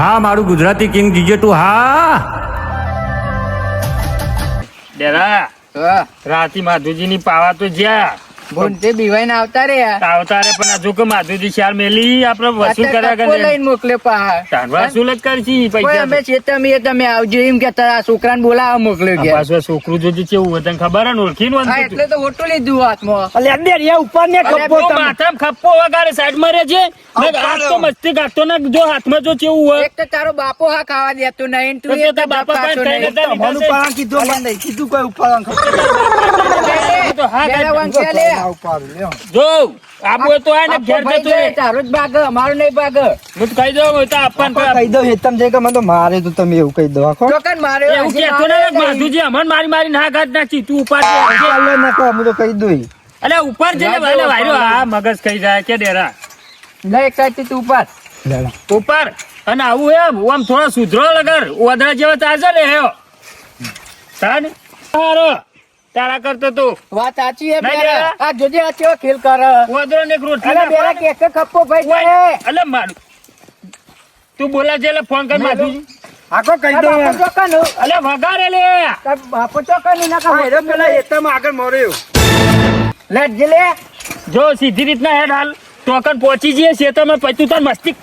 હા મારું Gujarati king GJ તું હા. ડેરા હા. રાતી માધુજી ની પાવા તો જ્યાં? ભૂંડથી બીવાઈને આવતા રે આવતારે પણ હજુ કે માધુજી ચાર મેલી આપડે વસૂલ કર્યા કરે. લઈને મોકલે પા વસૂલ જ કરશી પૈસા અમે તમે આવજો. એમ કે તારા છોકરાને બોલાવા મોકલ્યો આ ગયા છોકરું જોજે તને ખબર હે ને એટલે તો હોટું લીધું હાથમાં. અલે અંદર ઉપર ને માથામાં ખપ્પો વગાડે રહેજે ને હાથ તો મસ્તી કાઢતો ને જો હાથમાં જો કેવું હોય. એક તો તારો બાપો હા ખાવા દેતો નહીં તું એ બાપા પાસે કઈ કીધું કીધું કોઈ ઉપર તો હા જો આબુ હોય તો આને ઘેર ભાઈ જતો રહે. તારો જ ભાગ અમારો નહીં ભાગ હું તો કહી દઉં તો આપવાનું કહી દો હેતમ છે કે મને તો મારે તો તમે એવું કહી દો આખો. ચોકન મારે એવું કહેતો ને માધુજી અમને મારી મારી ના ગાત નાખી તું ઉપર ચાલો ને કહો હું તો કહી દઉં. અલે ઉપર છે ને જો વાયરો આ મગજ કહી જાય કે ડેરા. લે એક સાઈડથી તું ઉપર ઉપર અને આવું એમ આમ થોડો સુધરો લગર ઓદરા જેવા ચાલશે ને હેયો તાન. હારો. તારા કરતો તું. વાત સાચી હે બેરા બેરા. આ જોજે આ કેવો ખેલ કર? ઓદરો ને એક રોટલી બેરા કે કે કપ્પો ભાઈ છે અલે મારું. તું બોલા છે એટલે ફોન કર માધુજી આખો કહી દો અલે વગાડે લે. બાપો ચોકન ના કા હા, પેલા એતમ આગળ મોર્યો. લે. જલે જો સીધી રીતના હેડ હાલ. ટોકન પહોંચી જઈએ છે તો પછી તું તાર મસ્તી.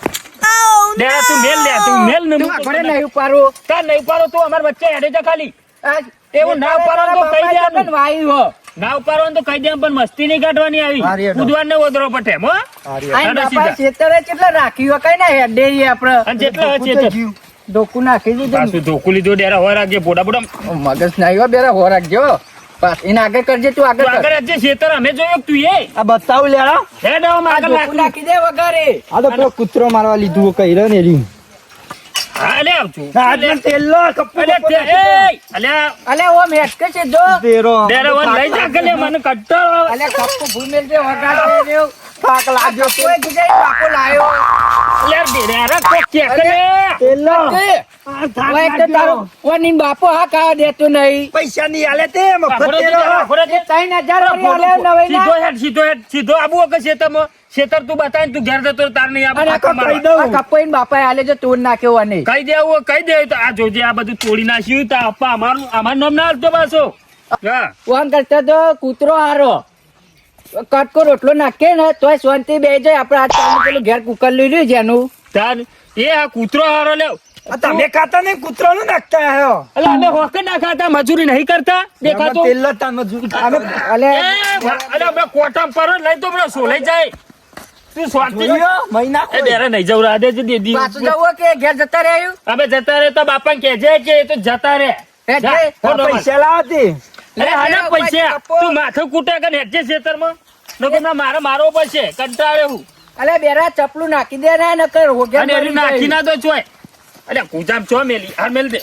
ડેરા તું મેલ લે તું મેલ ન તું નહીં ઉપાડું. તાર નહીં પાડો તું અમાર વચ્ચે હેડે જા ખાલી. આ એવું ના ઉપાડો તો કહી બાપા દેવાનું. વાયુ હો. ના ઉપાડવાનું તો કહી દે પણ મસ્તી નહીં કાઢવાની આવી હેડો. ને ઓદરો પટે હો. હારી. આઈ હેડો બાપા સીધા. ખેતરે કેટલા રાખ્યું કઈ ના હેડે આપડે અને જેટલા પૂછે હશે નાખી દીધું પાછું ધોકું લીધું ડેરા હોય રાખજે બોડા બોડા તું મગજ ના આવ્યો બેરા હો. રાખજો એને આગળ કરજે તું આગળ આગળ રાખજે શેતર અમે જોયું તું એ. આ બતાવું લેડા હેડ આગળ નાખી દે વગારે આ તો પેલો કૂતરો મારવા લીધું કહી રહ્યો ને એરી હા લે આવતું હાથમાં તેલ લો, કપ્પો અલે અલે અલે ઓ મેટકે છે જો દો. તેરો. ડેરા વન લઈ જા કે લે મને કટ્ટો અલે કપ્પો ભૂમેલ જે વગાડ દે થાક લાગ્યો કોઈ કીધે બાપો લાયો. લે ડેરા કો કે કે તેલ લો. કે આ થાક ઓય તો. તારો ઓ નીન બાપો હા ખાવા દેતો નહીં. પૈસા નહીં આલે તે મફત ત્રણ હજાર વળી આલે નવાઈ સીધો ના. હેડ સીધો હેડ સીધો આબુ કે શેતરમાં શેતર તું બતાય તું ઘેર જતો તાર નહીં. આ કપ્પો ઈને બાપાએ આલે છે તોડ નાખ્યો અને. કહી દેવું કહી દે તો આ જોજે આ બધું તોડી નાખ્યું તો આપા અમારું અમારું નામ ના હાલતો પાછો. હા. ફોન કરતા તો કૂતરો હારો. કટકો રોટલો નાખે ને તોય શાંતિ બે જાય. આપડે આ ચાલુ પેલું ઘેર કુકર લઈ રહ્યું જેનું. તાર એ આ કૂતરો હારો લેવ તમે ખાતા નહીં કૂતરો નું નાખતા હો. એટલે અમે હોકે ના ખાતા મજૂરી નહીં કરતા? દેખાતો? તેલ લતા મજૂરી અમે અલે અરે અમે કોટા પર લઈ તો પેલો સોલે જાય. તું મહિના એ નહીં જવું રાધે જ દે પાછું જવું કે ઘેર જતા રહ્યું? અમે જતા રહે તો બાપા કેજે કે એ તો જતા રહે માર. પૈસા લાવતી. અરે, પૈસા. તું માથું કૂટે કે નેટજે ખેતરમાં? નકર ના મારે મારવો પડશે. કંટાળે હું. અલે બેરા ચપલું નાખી દે ને નકર હોગે નાખી ના દો ચોય. અરે કુજામ ચો મેલી? હાર મેલ દે.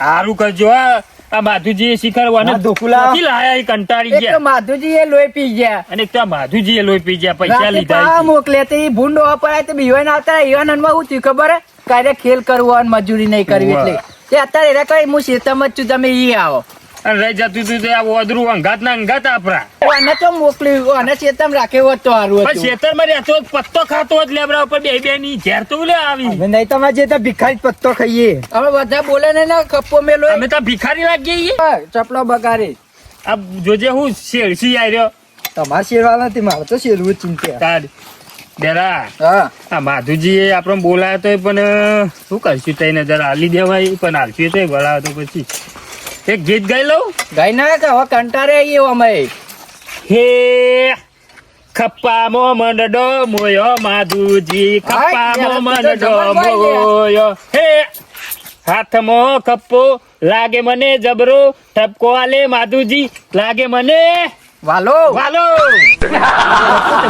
હારું કરજો આ આ માધુજી શીખરવાને ધોકુલા. નથી લાયા એ કંટાળી ગયા. માધુજી એ લોહી પી ગયા. અને ત્યાં તો માધુજી એ લોહી પી ગયા પૈસા લીધા. મોકલે તો ઈ ભૂંડો અપરાય તો બીવાન આવતા ઈવાન અનમાં હું થયું ખબર? ક્યારે ખેલ કરવો અને મજૂરી નહીં કરવી એટલે. એ અત્યારે એને કઈ હું શેતમ જ છું તમે ઈ આવો. અને રહી જતું તું તે આ ઓદરું અંગાત ના અંગાત આપરા. આને તો મોકલ્યું આને શેતમ રાખ્યો હોત તો સારું પણ હતું. ખેતરમાં રહેતો પત્તો ખાતો હોત લેબડા ઉપર બે બે ની ઝેર તો લે આવી. નહીં તમે જે તો ભિખારી પત્તો ખાઈએ. હવે બધા બોલે ને કપ્પો મેલો અમે તો ભિખારી લાગીએ છીએ. ચપલો બગાડી. આ જોજે હું શેરસી આવ્યો તમારે શેરવા નથી મારે તો શેરવું જ ચિંતા તાર ડેરા. હા. માધુજી એ આપણને બોલાયો તો પણ શું કરશું તઈને જરા હાલી દેવાય પણ હાલશું તો વળાવ તો પછી. એક ગીત ગાઈ લઉં? ગાઈ ના કે હવે કંટારે આવીએ અમે. હે ખપ્પા મો મંડડો મોયો માધુજી ખપ્પા મો મંડડો મોયો. હે હાથમો ખપ્પો લાગે મને જબરો ઠપકો આલે માધુજી લાગે મને વાલો. વાલો.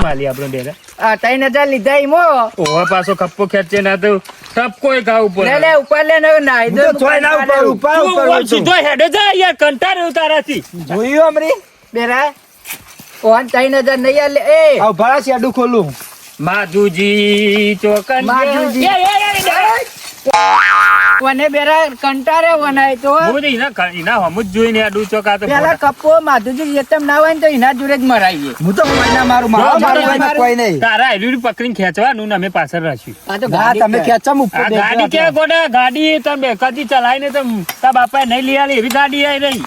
માલી આપણો ડેરા આ ત્રણ હજાર લીધા ઈમો ઓવા પાછો ખપ્પો ખેંચે ના તો. ટપકો ખાવ ઉપર લે લે ઉપર લે ને નાઈ દો તો ના ઉપર ઉપર ઉપર. સીધો હેડે જા યાર કંટાળ્યો તારાથી. જોયું અમરી? બેરા ઓન તઈ નજર નહીં આલે. એ. આવ ભરા શેડું ખોલું. માધુજી ચોકન માધુજી. એ, એ, એ, એ, વને બેરા કંટારે વનાય તો. હું તો એના ક- એના જ જોઈને આ ડૂચો તો પેલા કપ્પો માધુજી જેતમ ના હોય ને તો એના જોડે જ મરાઈએ. હું તો કોઈના મારું મારું મારું- કોઈ નહીં. તારા હેલું પકડીને ખેંચવાનું ને અમે પાછળ રાખ્યું. આ તો ગાડી તમે. ખેંચમ ઉપર ગાડી કે ગોડા? ગાડી તમે કદી ચલાવીને તો તારા બાપા નહીં લઈ આલી એવી ગાડી આવી રહી.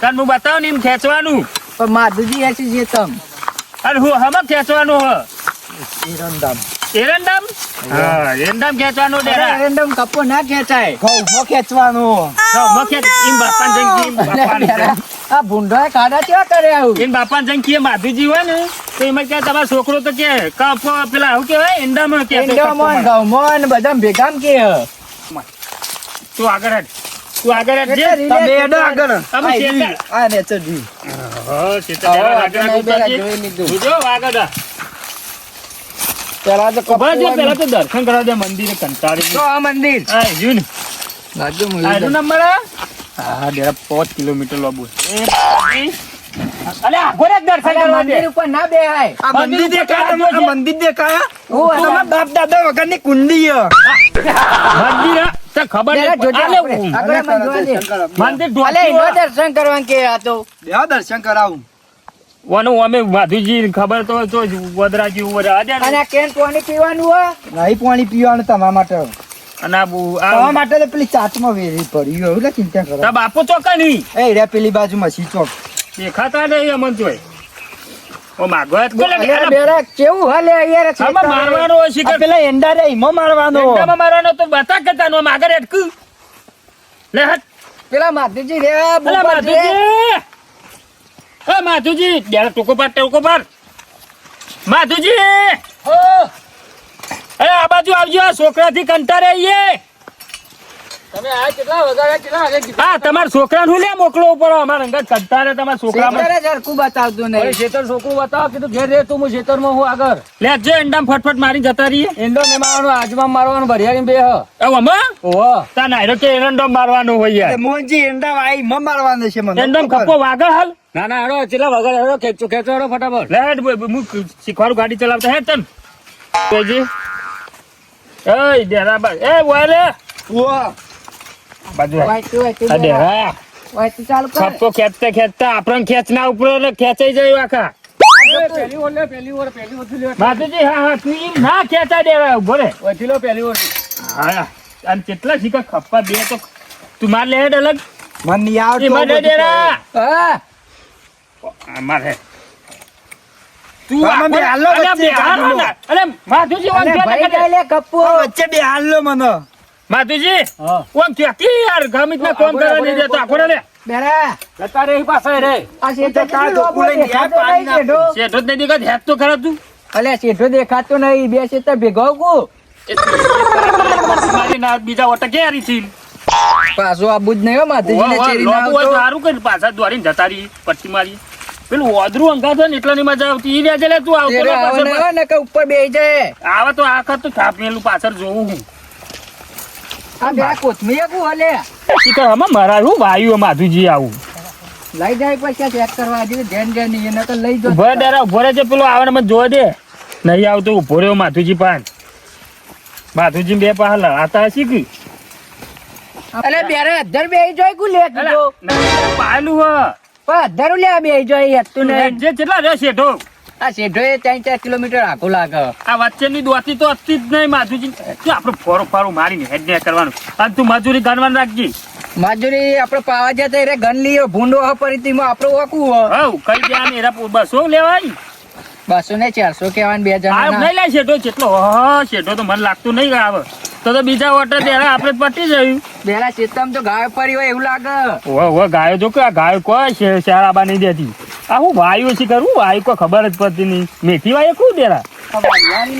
તને હું બતાવું ને એમ ખેંચવાનું. પણ માધુજી એસી જેતમ. અને હું હમ ખેંચવાનું હ. એરંડામ. એરંડામ હા. એરંડામ ખેંચવાનું ડેરા રેન્ડમ કપ્પો ના ખેંચાય. ઘઉં ઊભો ખેંચવાનું. હમણાં ખેંચ એમ બાપાન કહે, એમ આ ભૂંડો ખાડા કેવા કરે આવું? એમ બાપાન કહે, માધુજી હોય ને તો એમાં કે તમારો છોકરો તો કે કપ પેલા શું કેવાય એંડામાં કે એંડોમોન ઘઉંમોન બધા ભેગામ કે તું આગળ હટ. તું આગળ હટ જે. તમે એડો આગળ. તમે આ શેતા. ઈ, આ નેચર જી. હા, શેતા આગળ. પેલા તો જે પેલા તો દર્શન કરવા દે મંદિરે કંટાળી તો આ મંદિર? આ રહ્યું ને. બાજુ આ રહ્યું નંબર હા? ડેરા પાંચ કિલોમીટર લાંબુ અલે કરવા મંદિર ઉપર ના આ મંદિર દેખાય મંદિર દેખાય તમારા બાપ દાદા વગરની કુંડી. મંદિર ખબર મને મંદિર. દર્શન કરવા. કે આ તો? દર્શન કરાવું. ઓનું અમે માધુજી ખબર તો તો જ વદરાજી ઉપર આજે અને કેન પાણી પીવાનું હો નહીં પાણી પીવાનું તમારા માટે. અને આ તમારા માટે તો પેલી ચાટમાં વેરી પડી એવું એટલે ચિંતા કરો. તા બાપુ ચોક નહીં? એ રે પેલી બાજુ મસી ચોક. દેખાતા નહીં અમન જોય ઓ માગો જ કોલે અલે બેરા કેવું હાલે યાર આમાં મારવાનો હોય છે શિકાર પેલા એંડા રે ઈમો મારવાનો. એંડામાં મારવાનો તો બતા કરતા નો માગર અટકું લે હટ. પેલા માધુજી રે અલા બુપર માધુજી! એ માધુજી ડેરા ટોકો પાડ ટોકો પાડ. માધુજી! અરે આ બાજુ આવજો આ છોકરાથી કંટારે આઈએ. તમે આ કેટલા વગાડ્યા કેટલા વાગે હા તમારા છોકરાને હું લે મોકલો ઉપર? અમારા અંગત કંટાળે તમારા છોકરામાં. શેતરે જ હરખું બતાવતું નહીં શેતર છોકરું બતાવો કીધું ઘેર રહે તું હું શેતરમાં હું આગળ. લે જે અંડામ ફટફટ મારી જતા રહીએ. એંડો ને મારવાનું આજમાં મારવાનું ભરિયાની બે હ. હવે અમા ઓહો. તા નાયરો કે એરંડો મારવાનો હોય યાર. મોહનજી એંડા વાઈ મ મારવાનો છે મને હાલ? ના ના હેડો ચેલા વગર હેડો ખેંચો ખેંચો હેડો ફટાફટ. લે હેડ હું શીખવાડું ગાડી ચલાવતા હેડ તન. જોઈજી એ ડેરા બા એ બોય લે. ઉવ્વ. બાજુ આ. ડેરા. વાંચતું ચાલુ કર. કપ્પો ખેંચતા ખેંચતા આપણ ખેંચના ઉપર ને ખેંચાઈ જાય આખા. પહેલી ઓર લે પહેલી ઓર પહેલી ઓર લે. માધુજી હા હા તું ઈ ના ખેંચા ડેરા ઊભો રે વધી લો પહેલી ઓર હા અને કેટલા શીખા ખપ્પા બે તો. તું માર લે હેડ અલગ. મને નહીં એ આવડતું દેરા ડેરા. હા. માર તું બે હાલો વચ્ચે માધુજી વચ્ચે બે હાલો મને. માધુજી યાર. કોમ કરવા નહીં દેતો આખો લે. બેરા. જતા રે પાસે રે. આ શેઠો જતા કેટલો લઈને દેખાતો પાડી નહીં શેઠો. શેઠો જ નહીં દેખાત હેત તો ખરા તું. અલે શેઠો દેખાતો નહીં. બે શેઠ ભેગો કુ? મારી ના બીજા ઓટા કે હારી છે પાછો આબુ જ નહીં માધુજી ચેરી ના. હારું કરી પાછા દોડીને જતા રહી પટ્ટી મારી. પેલું ઓદરું અંગા છે ને એટલાની મજા આવતી. ઈ વ્યાજે લે તું આવતો ને પાછળ. ને કે ઉપર બેહી જાય આવે તો આખા તો થાપ મેલું પાછળ જોઉં હું. આ બે કોથમીર કુ હલે. શીખર હમણાં મરાયું વાયુ માધુજી આવું. લઈ જાય પછી ચેક કરવા આજે ધ્યાન ધ્યાન નહીં એને તો લઈ જો. ભરે ડરા ભરે છે પેલો આવે મને જોવા દે. નહીં આવતો ઊભો રહ્યો માધુજી પાન. માધુજી બે પાહ લડાતા શીખી. અલે બેરે અધર બેહી જોઈ કુ લે કીધો. પાલું હ. પણ અધર લે બેહી જોઈ હતું નહીં. જે કેટલા રે શેઠો આ શેઠો એ ત્રણ ચાર કિલોમીટર આખું લાગે. આ વચ્ચેની દોતી તો હતી જ નહીં માધુજી. શું આપણે ફોરો ફોરો મારીને હેડ ને કરવાનું. અને તું મજૂરી ગણવાનું રાખજી. મજૂરી આપડે પાવા જતા રે ગન લીયો ભૂંડો હ પરિતીમાં આપડે ઓકું હવ કઈ ગયા ને એરા બસો લેવાય? બસો ને ચારસો કેવાય બે જણા નહીં લે શેઠો કેટલો? શેઠો તો મને લાગતું નહીં આવે. તો તો બીજા ઓટર ત્યારે આપણે પટી જયું. પેલા ચેતમ તો ગાયો પડી હોય એવું લાગે. ઓ ઓ ગાયો જો કે ગાયો કોઈ છે શાળાબા નહીં દેતી. આ હું વાયુ છે કરું વાયુ કોઈ ખબર જ પડતી નહીં. મેથી વાયુ કું દેરા?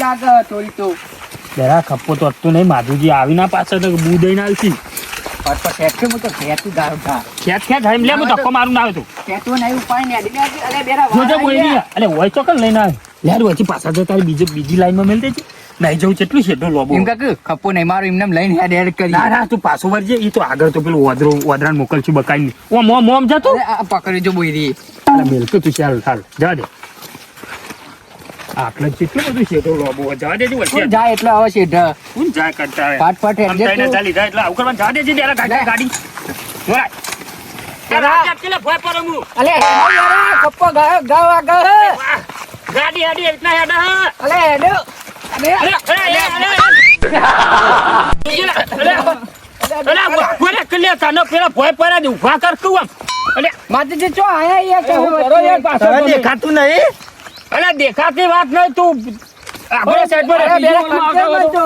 લાગે થોડી તો. દેરા ખપ્પો તો નહીં. માધુજી આવી ના પાછળ તો બુ દઈને આવતી. હું તો થા હાઈમ લે હું ધક્કો મારું ના તો નહીં ઉપાય ને અડી નાખી. બેરા જોજે વાળા નહીં અલે હોય ચોકન લઈને આવે. યાર વચ્ચે પાછા જતા બીજી બીજી લાઈનમાં મેલ દેજે. નહીં જવું કેટલું શેઠો લોબો. એમ કાક ખપ્પો નહીં મારું એમને લઈને હેડ હેડ કરી. ના ના તું પાછો વળજે. એ તો આગળ તો પેલું ઓદરો ઓદરાને મોકલશું બકાઈ ઓ મોમ મોમ જતો આ પકડી જો બોઈ રહી અરે મેલ તું ચાલ ચાલ. જા દે. આટલે કેટલું બધું શેઠો લોબો હોય. જવા દેજો વચ્ચે. કોણ જાય એટલે આવે શેઠ કોણ જાય કરતા? ફાટ થઈને ચાલી જાય એટલે આવું કરવા જવા દેજે ત્યારે ગાડી. ગાડી જોરાય. તું માતાજી ચો આયા. દેખાતું નહીં? અરે, દેખાતી વાત નહીં તું આપણે સાઈડ પર બે રહે. બેરા તો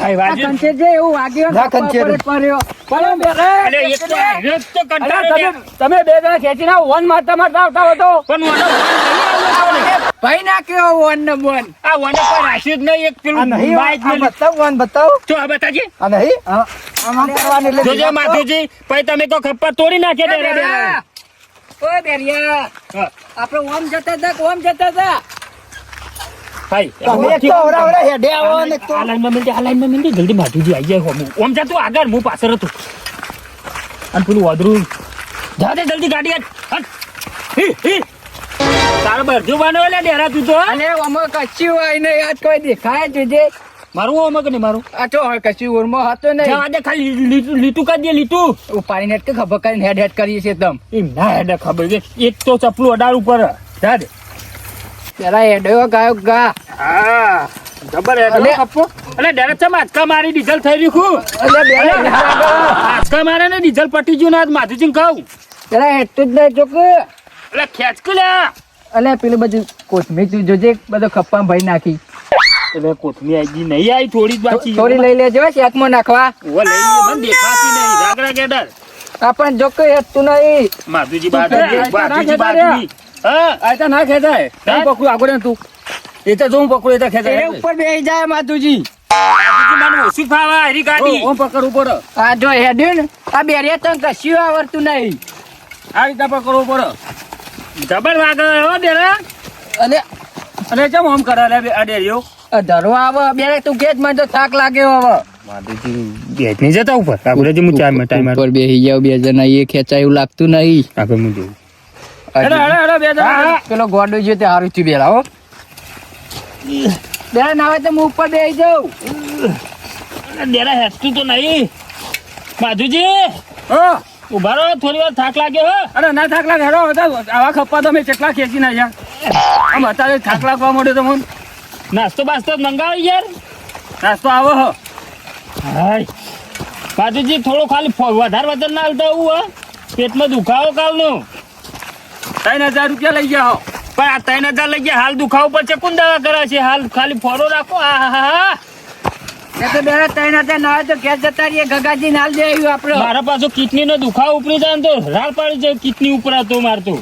હાય, વાજી કંચે જે એવું વાગ્યો ના, કંચે કંચેરું. પર જ પડ્યો પણ બેરે. અરે, એક તો એક તો કંટાળો તમે તમે બે જણા ખેંચી ના વન મારતા મારતા આવતા હતો પણ મને ભાઈ ના કેવો વન ને વન. આ વન પર રાશિદ જ નહીં, એક પેલું બાઈક આ બતાવ વન બતાવ. તો આ બતાજી. આ નહીં? આમાં કરવાની એટલે જોજો માધુજી પછી તમે તો ખપ્પા તોડી નાખે દે. ઓય બેરિયા. આપણે ઓમ જતા હતા ઓમ જતા હતા જલ્દી માધુજી જાય ઓમ આગળ હું પાછળ હતું. અને પેલું વાદળું. જા દે જલ્દી ગાડી. તારો બરજો ડેરા તું તો અને ઓમાં કચ્યું હોય ને યાદ કોઈ દેખાય જોજે મારું ઓમ કે નહીં મારું? આ તો હવે કશું ઓરમો હતો નહીં. જવા દે ખાલી લીટું લીટું કરી દે લીટું ઉપાડીને કે ખબર કરીને હેડ હેડ કરીએ છીએ તમ એમ ના હેડ ખબર છે એક તો ચપલું અડાર ઉપર. જા દે. પેલા હેડો ગાયો ગા. હા જબર હેડે. અલે. કપ્પો અલે ડેરેક છે આંચકા મારી ડીઝલ થઈ રહ્યું અલે આંચકા મારે ને ડીઝલ પટી ગયું ને આજ માથું કહું પેલા હેડતું જ નહીં ચોક એટલે ખેંચ કે લે. અલે પેલું બધું કોથમીર જોજે બધો ખપ્પા ભાઈ નાખી. એટલે કોથમી આવી ગઈ નહીં આવી થોડી જ બાકી થોડી લઈ લેજો શેકમાં નાખવા. ઓ લઈ લે મને દેખાતી નહીં. રાગડા ગેડર આપણ જો કઈ હતું નહીં. માધુજી તું બાજુજી બાજુજી હા. આ તો ના ખેતાય હે? પકડું આગળ ને તું. એ તો જો હું પકડું એ તો એ ખેંચાય ઉપર બેસી જાય માધુજી. માધુજી મને ફાવા હરી ગાડી. હું પકડ ઉપર આ જો હેડ્યું ને આ બેરિયા તને કશું આવડતું નહીં. આ રીતે પકડવું પડે જબર વાગે હો ડેરા અને અને કેમ આમ કરે આ ડેરીઓ? ધરવા આવે બેરે તું કે જ મને તો થાક લાગ્યો હવે. માધુજી જતા ઉપર. આગળ જે હું ચાર ટાઈમ ઉપર બેસી જાવ બે જણા એ ખેંચાય એવું લાગતું નહીં. આગળ હું જોઉં. હેડો હેડો હેડો બે જણા. પેલો ગોડો જો તે હારું થયું બેરા હો. બેરા ના આવે તો હું ઉપર બેસી જાઉં. બેરા ડેરા તો નહીં. માધુજી હા. ઊભા રહો થોડી વાર થાક લાગ્યો હો. અરે ના થાક લાગે હેડો બધા આવા ખપ્પા તો મેં કેટલા ખેંચી નાખ્યા આમ અત્યારે થાક લાગવા મળ્યો તો મને નાસ્તો બાસ્તો મંગાવી યાર. નાસ્તો આવો હો. હાય. બાજુજી થોડો ખાલી વધારે વજન ના હાલતા એવું હો. પેટમાં દુખાવો કાલનો. ત્રણ હજાર રૂપિયા લઈ ગયા હો. પણ આ ત્રણ હજાર લઈ ગયા હાલ દુખાવો છે કોણ દવા કરે છે? હાલ ખાલી ફોડો રાખો. હા હા હા એ તો બેરા ત્રણ હજાર ના તો ઘેર જતા રહીએ. ગગાજી નાલ દે આપડે મારા પાછો કિડની નો દુખાવો ઉપરી જાય તો રાળ પાડી જાય કિડની ઉપર હતો મારતો.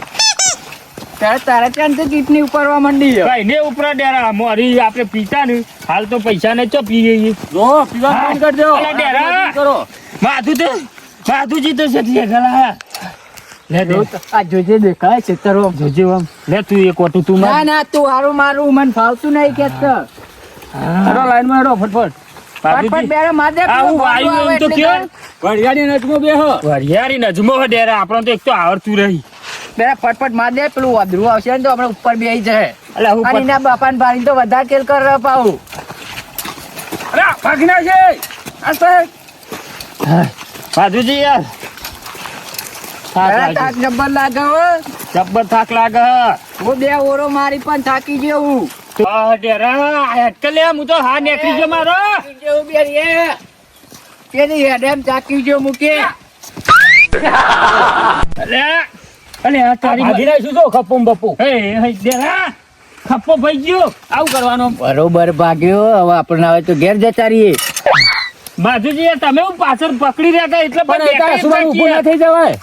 તારે ત્યાં તો કીટની ઉપરવા માંડી છે. કઈ ને ઉપરા ડેરા મોરી આપણે પીતા ને હાલ તો પૈસા ને ચો પી છીએ. જો પીવા બંધ કરજો. ડેરા. કરો. માથું તો માથુજી તો છે ગલા. લે આ જોજે દેખાય છે તરો. જોજે આમ લે તું એક ઓટું તું ના માર. ના તું હારું મારું. મને ફાવતું નહીં કે હેડો લાઈનમાં હેડો ફટફટ. બાપુજી, બેરા માર આવું વાયુ એમ તો કયો? વડિયાની નજમો ડેરા. આપણો તો એક તો આવડતું રહી. બેરા ફટફટ માર દે પેલું વાદરું આવશે ને તો આપણે ઉપર બેસી જાય એટલે હું એના બાપાને ભારી તો વધારે કેલ કર પાઉ. અરે ભાગના છે! આ સાહેબ માધુજી યાર. થાક બેરા લાગ્યો. થાક જબ્બર લાગે જબ્બર થાક લાગે હું. બે ઓરો મારી પણ થાકી ગયો હું. તો હું તો હા નીકળી ગયો મારો. પેલી હેડેમ થાકી ગયો મૂકે. અને આ તારી ભાગી શું તો ખપ્પું બપ્પુ? હે હે ખપ્પો ભાઈ ગયો. આવું કરવાનો. બરોબર ભાગ્યો હવે આપણને આવે તો ઘેર જતા રહીએ. બાજુજી તમે હું પાછળ પકડી રહ્યા હતા એટલે પણ ઊભું ના થઈ જવાય.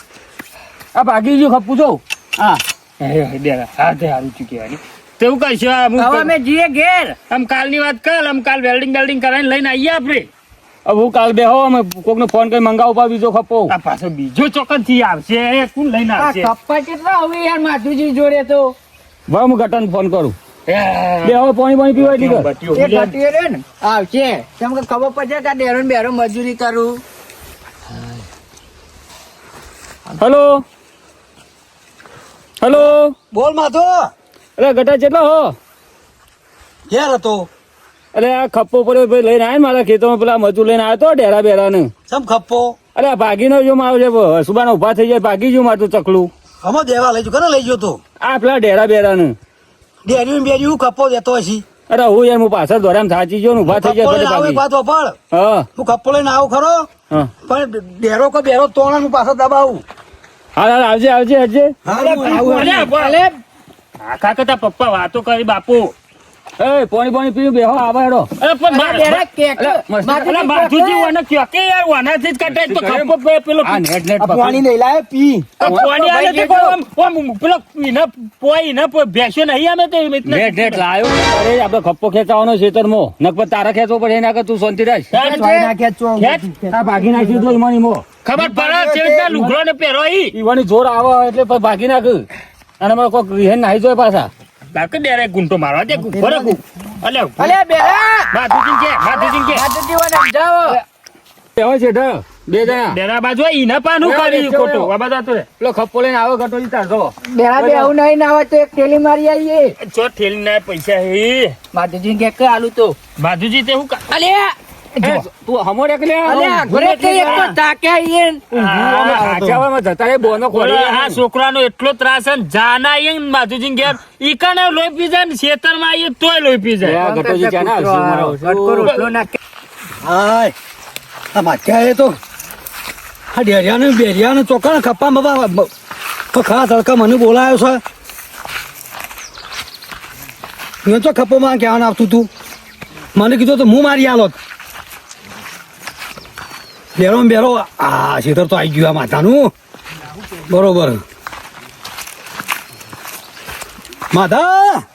આ ભાગી ગયો ખપ્પું જો. હા. હે, હે, તે હારું ચૂકી તેવું કહીશું હવે અમે જઈએ ઘેર. આમ કાલની વાત કર આમ કાલ વેલ્ડિંગ વેલ્ડિંગ કરાવીને લઈને આવીએ આપણે. હવે હું કાલ બેહો અમે કોકને ફોન કરી મંગાવ પા બીજો ખપો આ પાછો બીજો ચોકનથી આવશે કોણ લઈને આવશે? કપ્પા કેટલા હવે યાર માધુજી જોડે તો. હવે હું ગટન ફોન કરું. બેહો પાણી પાણી પીવા એ. રે ને. આવશે કેમ કે ખબર પડશે કે ડેરો બેરો મજૂરી કરું. હેલો હેલો બોલ માધો. અરે ગટા કેટલા હો. ઘેર હતો. અરે આ ખપ્પો પડ્યો ભાઈ લઈને આવ્યો મારા ખેતરમાં પેલા મજૂર લઈને આવ્યો તો ડેરા બેરા ને સમ ખપ્પો? અરે ભાગીનો જો મારો છે સુબાનો ઊભા થઈ જાય ભાગી જો મારતું ચકલું. હમો દેવા લઈ જો કરે લઈ ગયો તો? આ પેલા ડેરા બેરા ને ડેરી બેરી ખપ્પો દેતો હશી. અરે હું યાર હું પાછળ દોરામ થાચી ગયો ઊભા થઈ જાય એક ભાગી. વાત વપડ હા. હું ખપ્પો લઈને આવું ખરો? હા. પણ ડેરો કે બેરો તોણા હું પાછળ દબાવું. હાલ હા આવજે આવજે આવજે. હા, હું કરતા પપ્પા વાતો કરી બાપુ. એ પાણી પાણી પીવું બેહો આવે હેડો. અરે પણ માર- બેરા કેક. અલા, બાજુજી વાના ક્યાં કે યાર વાનાથી જ કટાય તો ખપ્પો પે- પેલો આ નેટ નેટ પાણી લઈ લાય પી. પાણી આલે તો આમ- આમ પેલો ઈને પોઈ ઈને પોઈ ભેંસ્યો નહીં અમે તો ઇતને નેટ નેટ લાયો. અરે આપડે ખપ્પો ખેંચાવાનો ખેતરમાં નકર તારા ખેંચવો પડે એના કે તું શાંતિ રાખ. ચોઈ ના ચો. આ ભાગી નાખ્યું તો ઈમાની મો. ખબર પડે છે રીતના લુગડો ને પહેરો ઈ. ઈવાની જોર આવે એટલે ભાગી નાખ. અને મારે કોક રિહેન નાહી જોય પાછા. બાકી ડેરે ગુંટો મારવા દે ફરક અલે અલ્યા બેરા બાજુજી કે બાજુજી કે. માથું જીવન સમજાવો. બેહો છે ઢ. બે જા ડેરા બાજુ હોય, ઈને પાનું કરી ખોટો. આ બધા તો રે. પેલો ખપ્પો લઈને આવો ઘટો તાર જો. બેરા બે આવું નહીં ના આવે તો એક થેલી મારી આવીએ. ચો ઠેલી ના પૈસા હે. માધુજી કે કે આલુ તો. માધુજી તે હું કા- અલ્યા! એ, તું હમો રે અલ્યા ઘરે કે એક તો તાકે આવીએ આચાવામાં જતા રે બોનો ખોલી આ છોકરાનો એટલો ત્રાસ છે ને જાના આઈએ ને બાજુજી ઘેર પી જાય ને ખેતરમાં આઈએ તોય પી જાય. આ ઘટોજી ક્યાં ના આવશે મારો? કટકો રોટલો નાખે. હાય આ માથ્યા એ તો. આ ડેરિયા ને બેરિયા ચોખા ને ખપ્પા બાબા ખરા તડકા મને બોલાયો છે. મેં તો ખપ્પો માં કહેવાનું આવતું તું? મને કીધું તો હું મારી આલોત. બેરો બેરો. આ શેતર તો આવી ગયું આ માથાનું બરોબર. માધા અલા ભાઈ આવ્યો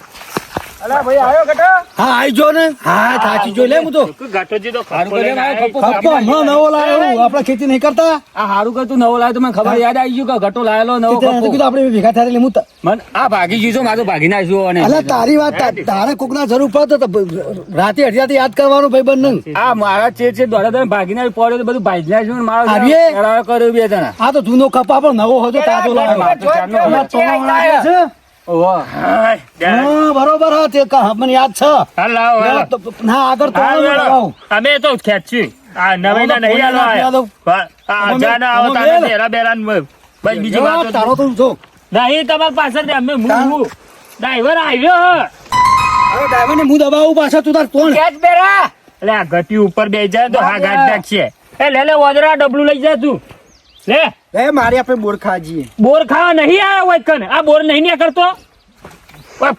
કટો હા આવી જો ને. હા થાચી જો. લે હું તો. ગાંઠોજી તો ખપ્પો કર્યું લઈને ને, આયો. ખપ્પો ખપ્પો હમણાં નવો લાવ્યો આપણે ખેતી નહીં કરતા? આ હારું કે તું નવો લાવ્યો તો મને ખબર યાદ આવી ગયું કે ઘટો લાયેલો નવો ખપ્પો. કીધું આપણે ભેગા થાય હું મન આ ભાગી ગયું છે મારે ભાગી નાખ્યો અને અલા તારી વાત તારે કોક ના જરૂર પડે તો રાતે અઢિયાથી યાદ કરવાનું ભાઈ બંને આ મારા ચે છે દોડા દોડા ભાગી ના પડ્યો તો બધું ભાગી નાખ્યું ને મારો કર્યો બે જણા. આ તો જૂનો કપા પણ નવો હતો તાજો લાવ્યો બરોબર તે મને યાદ છે. ના, આગળ તો. અમે તો ખેંચ્યું આ નવીના નહીં આલો. આ. બેરા બસ બીજી તારો તો જો નહીં તમારી પાછળ અમે હું ડ્રાઈવર આવ્યો. હવે ડ્રાઈવર ને હું દબાવું તું તાર કોણ? કેચ બેરા. એટલે આ ઘટી ઉપર બે જાય તો હા ગાડી નાખશે એ લે લે ડબલું લઈ જા તું. લે. એ મારી આપણે બોર ખાજીએ બોર ખાવા નહીં આવ્યો હોય કને? આ બોર નહીં ને કરતો?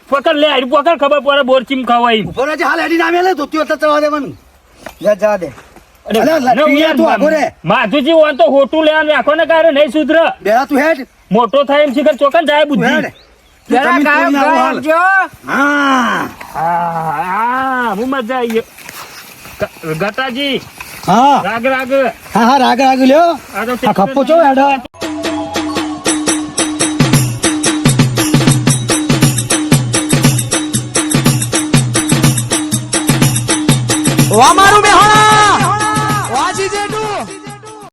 પકડ લે હારી પકડ ખબર પડે બોર ચીમ ખાવા ઉપર જ હાલ હેડી નામે લે ધોતી હોત તો જવા દેવાનું. જા જા દે. તું. માધુજી હોય તો હોટું લેવાનું રાખો ને કારે નહીં સુધર. બેરા તું હેડ. મોટો થાય એમ શીખર ચોકન જાય બુદ્ધિ. બેરા હા. હા મજા આવી. ગટાજી. હા. રાગ રાગ. હા હા રાગ રાગ લ્યો. આ ખપ્પો છો હેડો. ઓ મારું